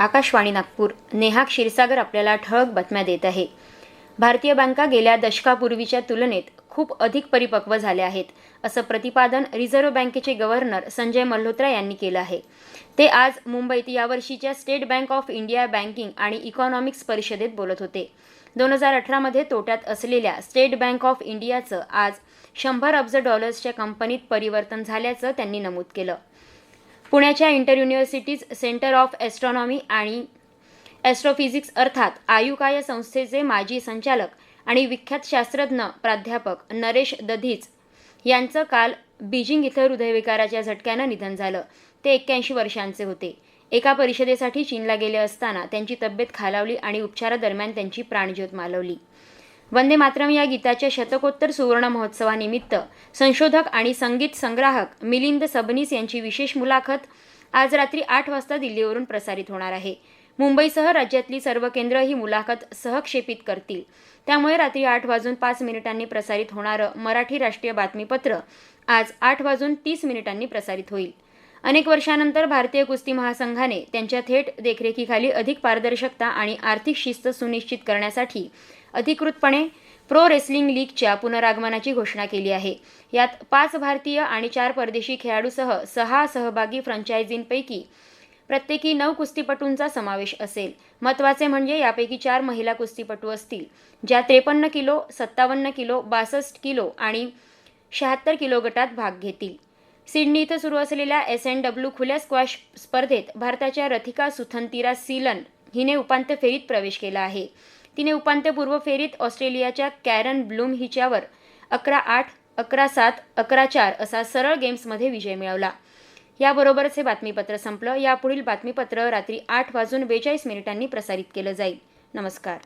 आकाशवाणी नागपूर. नेहा क्षीरसागर आपल्याला ठळक बातम्या देत आहे. भारतीय बँका गेल्या दशकापूर्वीच्या तुलनेत खूप अधिक परिपक्व झाल्या आहेत असं प्रतिपादन रिझर्व्ह बँकेचे गव्हर्नर संजय मल्होत्रा यांनी केलं आहे. ते आज मुंबईत यावर्षीच्या state bank of India banking आणि इकॉनॉमिक्स परिषदेत बोलत होते. दोन हजार अठरामध्ये तोट्यात असलेल्या स्टेट बँक ऑफ इंडियाचं आज शंभर अब्ज डॉलर्सच्या कंपनीत परिवर्तन झाल्याचं त्यांनी नमूद केलं. पुण्याच्या inter universities centre of astronomy आणि ॲस्ट्रोफिजिक्स अर्थात आयुका या संस्थेचे माजी संचालक आणि विख्यात शास्त्रज्ञ प्राध्यापक नरेश दधीच यांचं काल बीजिंग इथं हृदयविकाराच्या झटक्यानं निधन झालं. ते एक्क्याऐंशी वर्षांचे होते. एका परिषदेसाठी चीनला गेले असताना त्यांची तब्येत खालावली आणि उपचारादरम्यान त्यांची प्राणज्योत मालवली. वंदे मातरम या गीताच्या शतकोत्तर सुवर्ण महोत्सवानिमित्त संशोधक आणि संगीत संग्राहक मिलिंद सबनीस यांची विशेष मुलाखत आज रात्री आठ वाजता दिल्लीवरून प्रसारित होणार आहे. मुंबईसह राज्यातली सर्व केंद्र ही मुलाखत सहक्षेपित करतील. त्यामुळे रात्री आठ वाजून पाच मिनिटांनी प्रसारित होणारं मराठी राष्ट्रीय बातमीपत्र आज आठ वाजून तीस मिनिटांनी प्रसारित होईल. अनेक वर्षानंतर भारतीय कुस्ती महासंघाने त्यांच्या थेट देखरेखीखाली अधिक पारदर्शकता आणि आर्थिक शिस्त सुनिश्चित करण्यासाठी अधिकृतपणे प्रो रेसलिंग लीगच्या पुनरागमनाची घोषणा केली आहे. यात पाच भारतीय आणि चार परदेशी खेळाडूसह सहा सहभागी फ्रँचायझींपैकी प्रत्येकी नऊ कुस्तीपटूंचा समावेश असेल. महत्त्वाचे म्हणजे यापैकी चार महिला कुस्तीपटू असतील ज्या त्रेपन्न किलो सत्तावन्न किलो बासष्ट किलो आणि शहात्तर किलो गटात भाग घेतील. सिडनी इथं सुरू असलेल्या एस एन डब्ल्यू खुल्या स्क्वॅश स्पर्धेत भारताच्या रथिका सुथंतिरा सीलन हिने उपांत्य फेरीत प्रवेश केला आहे. तिने उपांत्यपूर्व फेरीत ऑस्ट्रेलियाच्या कॅरन ब्लूम हिच्यावर अकरा आठ अकरा सात अकरा चार असा सरळ गेम्समध्ये विजय मिळवला. याबरोबरच हे बातमीपत्र संपलं. यापुढील बातमीपत्र रात्री आठ वाजून बेचाळीस मिनिटांनी प्रसारित केलं जाईल. नमस्कार.